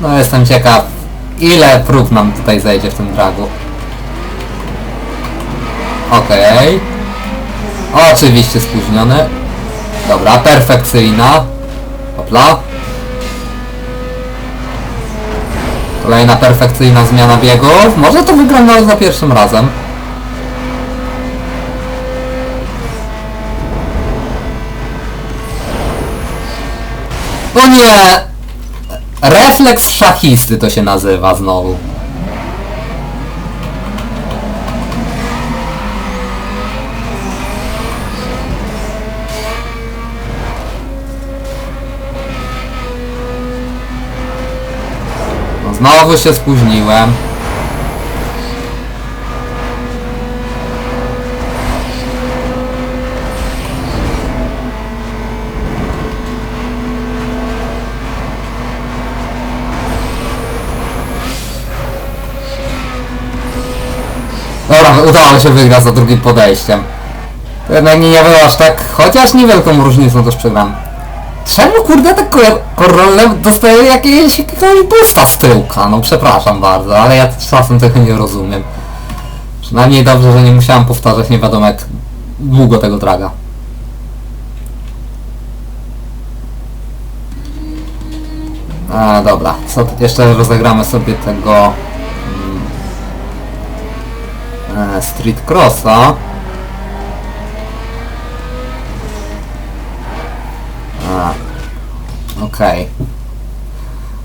No jestem ciekaw, ile prób nam tutaj zejdzie w tym dragu. Okej. Oczywiście spóźniony. Dobra, perfekcyjna. Hopla. Kolejna perfekcyjna zmiana biegów. Może to nawet za pierwszym razem. O nie! Refleks szachisty to się nazywa znowu. No znowu się spóźniłem. Się wygrać za drugim podejściem. To jednak nie, nie aż tak, chociaż niewielką różnicą też przegram. Czemu kurde tak korole dostaje jakieś, jakiegoś busta z tyłka? No przepraszam bardzo, ale ja czasem tego nie rozumiem. Przynajmniej dobrze, że nie musiałem powtarzać nie wiadomo jak długo tego draga. A, dobra, co jeszcze rozegramy sobie tego e, Street Crossa. Okej.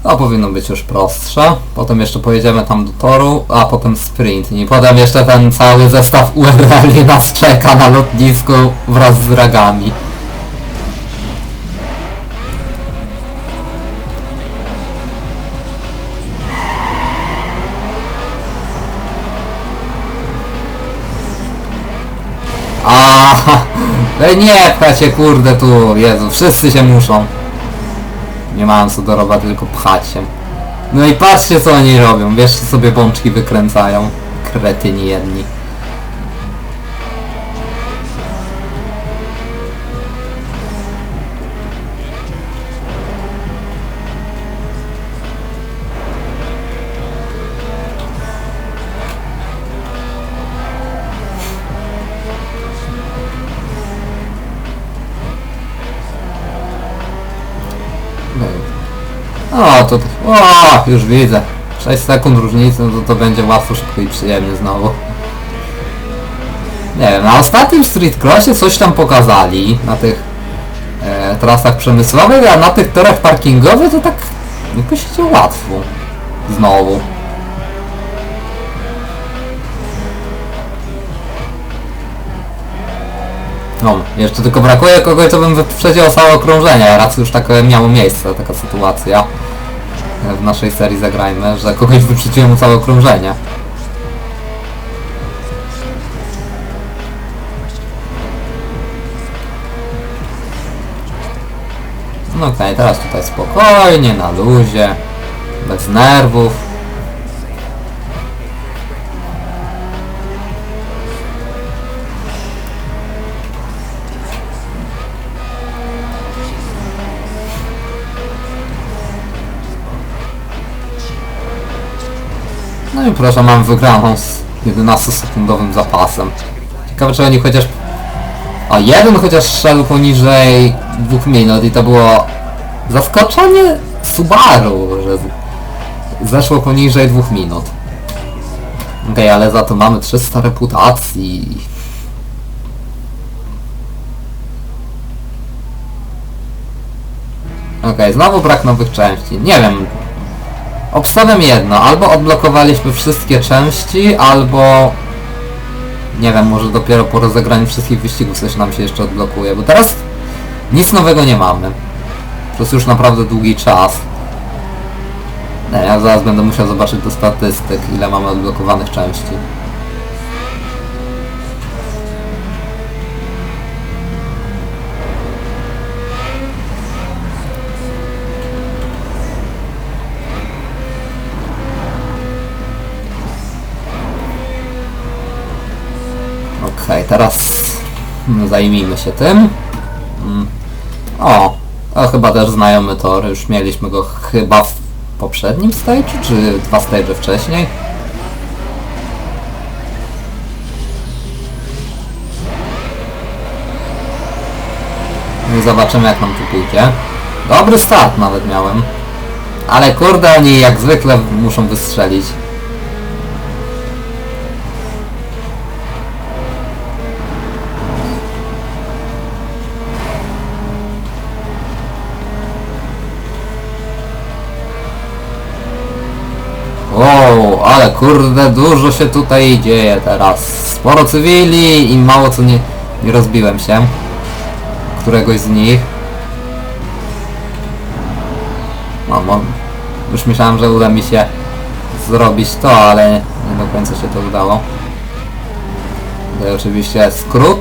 To powinno być już prostsze. Potem jeszcze pojedziemy tam do toru, a potem sprint. I potem jeszcze ten cały zestaw URL nas czeka na lotnisku wraz z ragami. Ej, nie pchacie kurde tu, Jezu, wszyscy się muszą. Nie mam co do tylko pchać się. No i patrzcie co oni robią, wiesz sobie bączki wykręcają. Kretyni jedni. O, już widzę. 6 sekund różnicy, no to to będzie łatwo, szybko i przyjemnie znowu. Nie wiem, na ostatnim Street Crossie coś tam pokazali, na tych e, trasach przemysłowych, a na tych torach parkingowych to tak jakoś się łatwo. Znowu. No, jeszcze tylko brakuje kogoś, co bym wyprzedził całe okrążenia. Raz już takie miało miejsce, taka sytuacja w naszej serii zagrajmy, że kogoś wyprzedziłem mu całe okrążenie. No okej, teraz tutaj spokojnie, na luzie, bez nerwów. No i proszę, mam wygraną z 11-sekundowym zapasem. Ciekawe, czy oni chociaż... O, jeden chociaż szedł poniżej 2 minut i to było zaskoczenie Subaru, że zeszło poniżej 2 minut. Okej, ale za to mamy 300 reputacji. Okej, znowu brak nowych części. Nie wiem, Obstawiam jedno, albo odblokowaliśmy wszystkie części, albo... Nie wiem, może dopiero po rozegraniu wszystkich wyścigów coś nam się jeszcze odblokuje, bo teraz nic nowego nie mamy. Przez już naprawdę długi czas. Nie, ja zaraz będę musiał zobaczyć do statystyk, ile mamy odblokowanych części. Teraz mm, zajmijmy się tym. Mm. O, to chyba też znajomy tor, już mieliśmy go chyba w poprzednim stage'u, czy dwa stage'e wcześniej? No zobaczymy jak nam tu pójdzie. Dobry start nawet miałem. Ale kurde, oni jak zwykle muszą wystrzelić. Kurde, dużo się tutaj dzieje teraz. Sporo cywili i mało co nie, nie rozbiłem się. Któregoś z nich. No, już myślałem, że uda mi się zrobić to, ale nie do końca się to udało. Tutaj oczywiście skrót.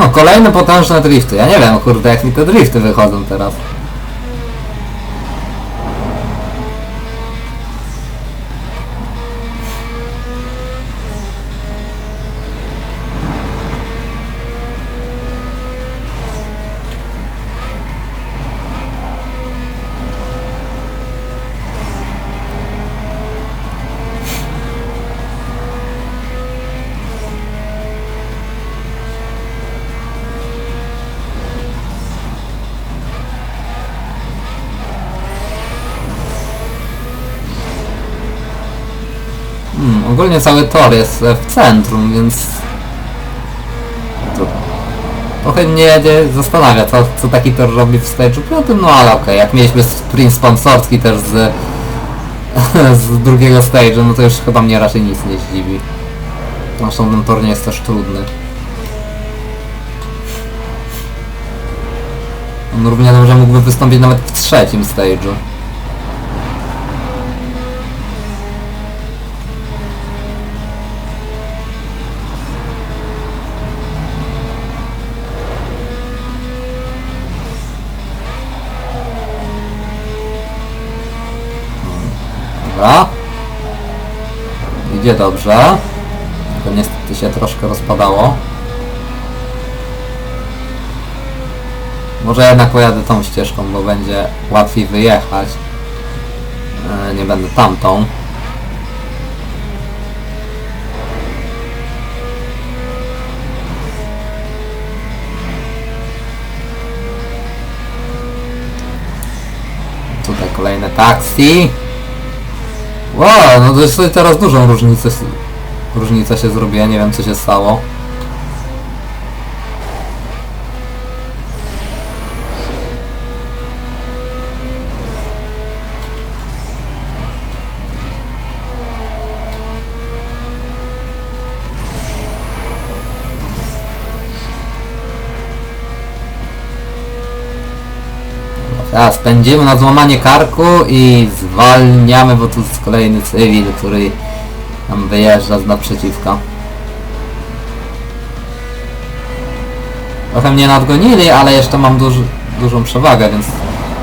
No, kolejne potężne drifty. Ja nie wiem, kurde, jak mi te drifty wychodzą teraz. Ogólnie cały tor jest w centrum, więc... To trochę mnie nie zastanawia, co, co taki tor robi w stage'u piątym, no ale okej, jak mieliśmy sprint sponsorski też z, z drugiego stage'u, no to już chyba mnie raczej nic nie zdziwi. Zresztą ten tor nie jest też trudny. On równie dobrze mógłby wystąpić nawet w trzecim stage'u. Idzie dobrze. Tylko niestety się troszkę rozpadało. Może jednak pojadę tą ścieżką, bo będzie łatwiej wyjechać. E, nie będę tamtą. Tutaj kolejne taksi. Wow, no to jest tutaj teraz dużą różnicę, różnica się zrobiła, nie wiem co się stało. Teraz pędzimy na złamanie karku i zwalniamy, bo tu jest kolejny cywil, który nam wyjeżdża z naprzeciwka. Trochę mnie nadgonili, ale jeszcze mam dużą przewagę, więc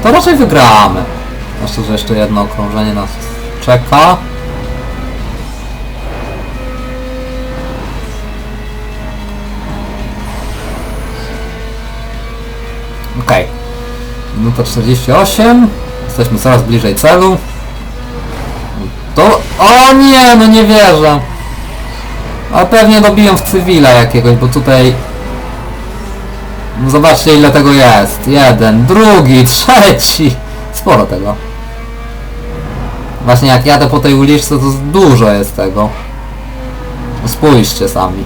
to raczej wygramy. Zwłaszcza, że jeszcze jedno okrążenie nas czeka. Okej. Minuta 48. Jesteśmy coraz bliżej celu. To... O nie, no nie wierzę. A pewnie dobiją w cywila jakiegoś, bo tutaj... No Zobaczcie ile tego jest. Jeden, drugi, trzeci. Sporo tego. Właśnie jak jadę po tej uliczce to dużo jest tego. Spójrzcie sami.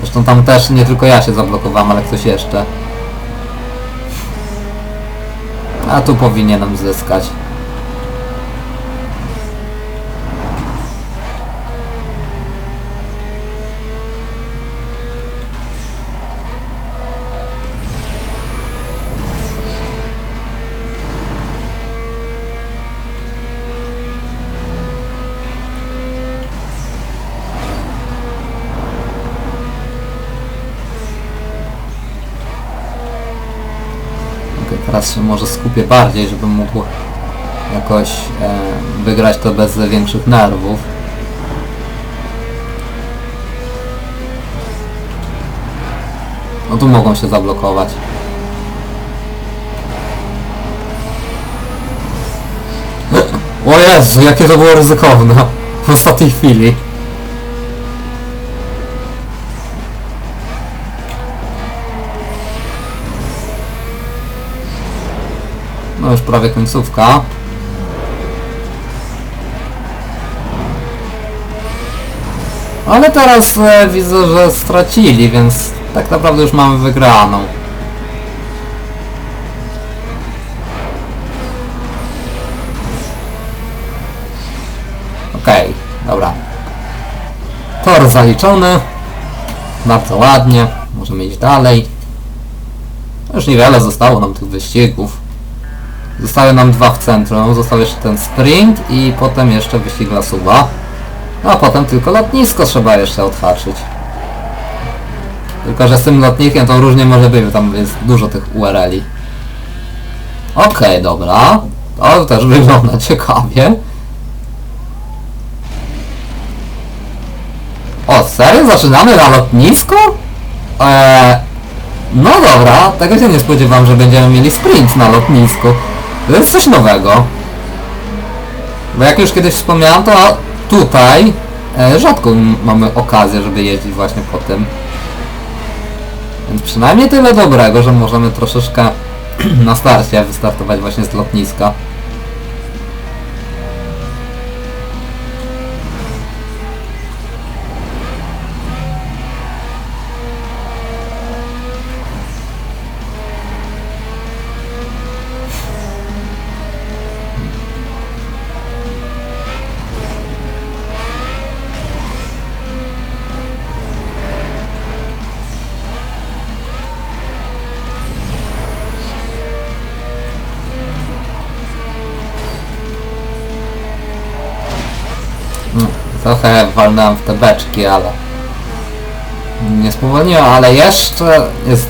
Zresztą tam też nie tylko ja się zablokowałem, ale ktoś jeszcze. A tu powinienem zyskać. teraz się może skupię bardziej, żebym mógł jakoś e, wygrać to bez większych nerwów. No tu mogą się zablokować. O Jezu, jakie to było ryzykowne w ostatniej chwili. No już prawie końcówka. Ale teraz e, widzę, że stracili, więc tak naprawdę już mamy wygraną. Okej, dobra. Tor zaliczony. Bardzo ładnie. Możemy iść dalej. Już niewiele zostało nam tych wyścigów. Zostały nam dwa w centrum. Został jeszcze ten sprint i potem jeszcze wyścig dla suba. No a potem tylko lotnisko trzeba jeszcze odhaczyć. Tylko, że z tym lotniskiem to różnie może być, bo tam jest dużo tych URL-i. Okej, dobra. To też wygląda ciekawie. O, serio? Zaczynamy na lotnisku? Eee, no dobra, tego się nie spodziewam, że będziemy mieli sprint na lotnisku. To jest coś nowego. Bo jak już kiedyś wspomniałem, to tutaj e, rzadko mamy okazję, żeby jeździć właśnie po tym. Więc przynajmniej tyle dobrego, że możemy troszeczkę na starcie wystartować właśnie z lotniska. Trochę walnąłem w te beczki, ale nie spowolniłem, ale jeszcze jest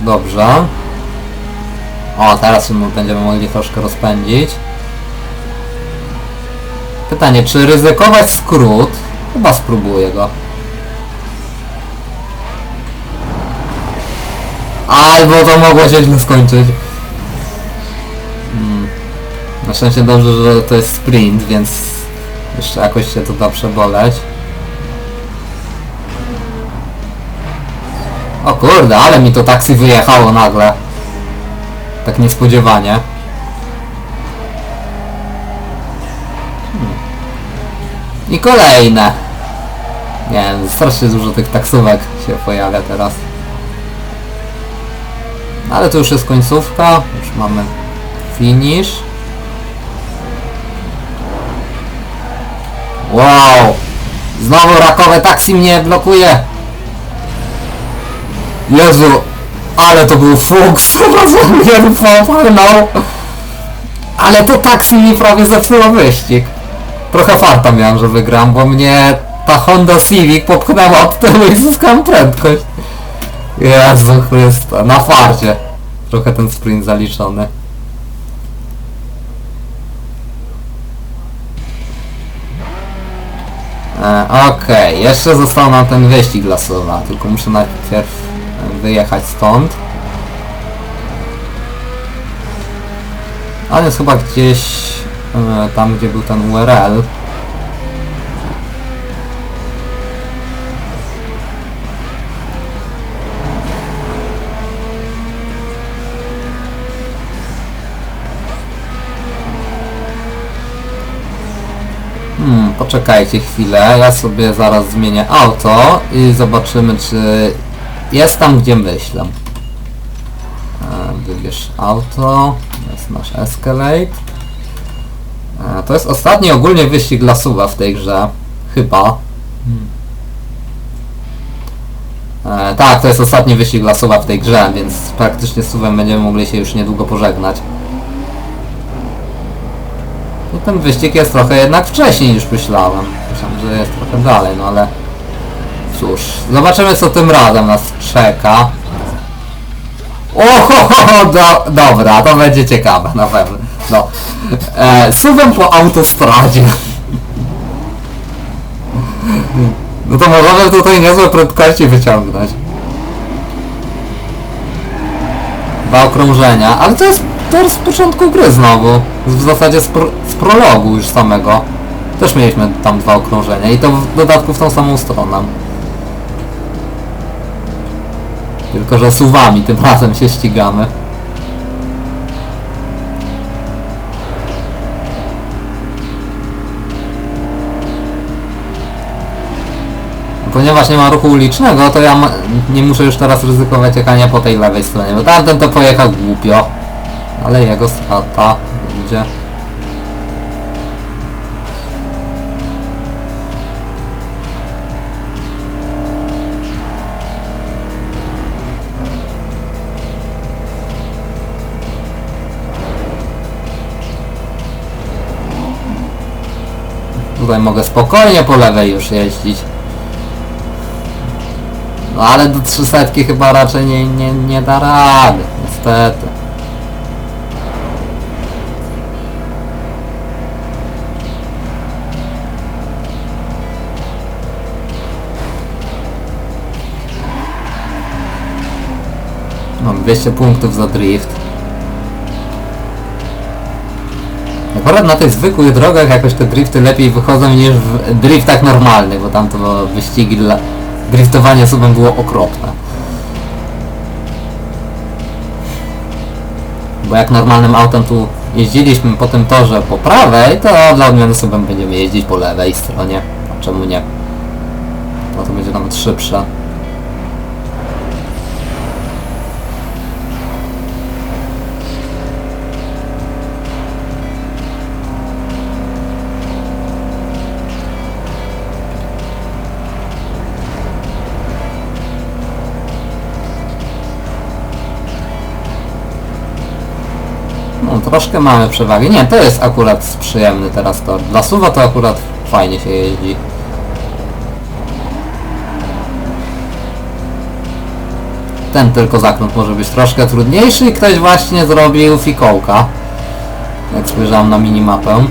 dobrze. O, teraz będziemy mogli troszkę rozpędzić. Pytanie, czy ryzykować skrót? Chyba spróbuję go. Albo to mogło się źle skończyć. Mm. Na szczęście dobrze, że to jest sprint, więc jeszcze jakoś się to da przeboleć. O kurde, ale mi to taksi wyjechało nagle. Tak niespodziewanie. Hmm. I kolejne. Nie strasznie dużo tych taksówek się pojawia teraz. Ale to już jest końcówka, już mamy finish. Wow! Znowu rakowe taksi mnie blokuje! Jezu! Ale to był fuks! Rozumiem, poparnął! Ale to taksi mi prawie zepsuło wyścig. Trochę farta miałem, że wygram, bo mnie ta Honda Civic popchnęła od tyłu i zyskałem prędkość. Jezu Chryste, na farcie. Trochę ten sprint zaliczony. E, Okej, jeszcze został nam ten wyścig dla Sowa, tylko muszę najpierw e, wyjechać stąd. On jest chyba gdzieś e, tam, gdzie był ten URL. Hmm, poczekajcie chwilę, ja sobie zaraz zmienię auto i zobaczymy czy jest tam gdzie myślę. E, Wybierz auto, to jest nasz Escalade. E, To jest ostatni ogólnie wyścig dla suwa w tej grze, chyba. E, tak, to jest ostatni wyścig dla suwa w tej grze, więc praktycznie z suwem będziemy mogli się już niedługo pożegnać. Ten wyścig jest trochę jednak wcześniej niż myślałem. Myślałem, że jest trochę dalej, no ale... Cóż, zobaczymy co tym razem nas czeka. Oho, do, dobra, to będzie ciekawe na pewno. No. E, suwem po autostradzie. No to możemy tutaj niezłe prędkości wyciągnąć. Dwa okrążenia, ale to jest, to z początku gry znowu. W zasadzie z, pro, z prologu już samego. Też mieliśmy tam dwa okrążenia i to w dodatku w tą samą stronę. Tylko, że suwami tym razem się ścigamy. Ponieważ nie ma ruchu ulicznego, to ja nie muszę już teraz ryzykować jechania po tej lewej stronie, bo tamten to pojechał głupio. Ale jego strata idzie. Tutaj mogę spokojnie po lewej już jeździć. No ale do 300 chyba raczej nie, nie, nie da rady, niestety. 200 punktów za drift. Akurat na tych zwykłych drogach jakoś te drifty lepiej wychodzą niż w driftach normalnych, bo tam to wyścigi dla... Driftowanie subem było okropne. Bo jak normalnym autem tu jeździliśmy po tym torze po prawej, to dla odmiany subem będziemy jeździć po lewej stronie. Czemu nie? No to będzie nawet szybsze. Troszkę mamy przewagi. Nie, to jest akurat przyjemny teraz tor. Dla suwa to akurat fajnie się jeździ. Ten tylko zakręt może być troszkę trudniejszy i ktoś właśnie zrobił fikołka. Jak spojrzałem na minimapę.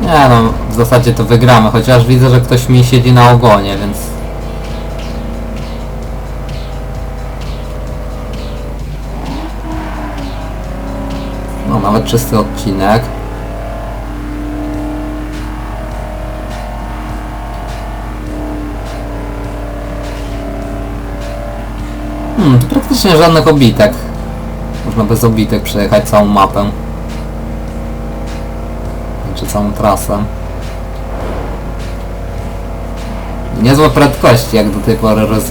Nie no, w zasadzie to wygramy, chociaż widzę, że ktoś mi siedzi na ogonie, więc... No, nawet czysty odcinek. Hmm, praktycznie żadnych obitek. Można bez obitek przejechać całą mapę całą trasę. Niezłe prędkości jak do tej pory roz,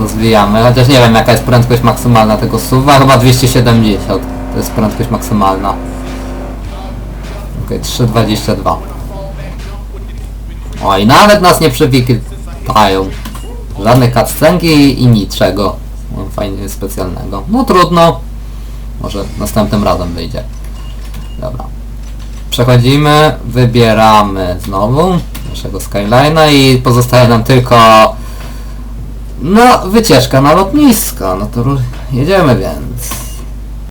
rozwijamy, chociaż nie wiem jaka jest prędkość maksymalna tego suwa, chyba 270 to jest prędkość maksymalna. Ok, 3,22 O i nawet nas nie przywitają. Żadne cutscenki i niczego fajnie specjalnego. No trudno. Może następnym razem wyjdzie. Dobra. Przechodzimy, wybieramy znowu naszego Skyline'a i pozostaje nam tylko no wycieczka na lotnisko. No to jedziemy więc.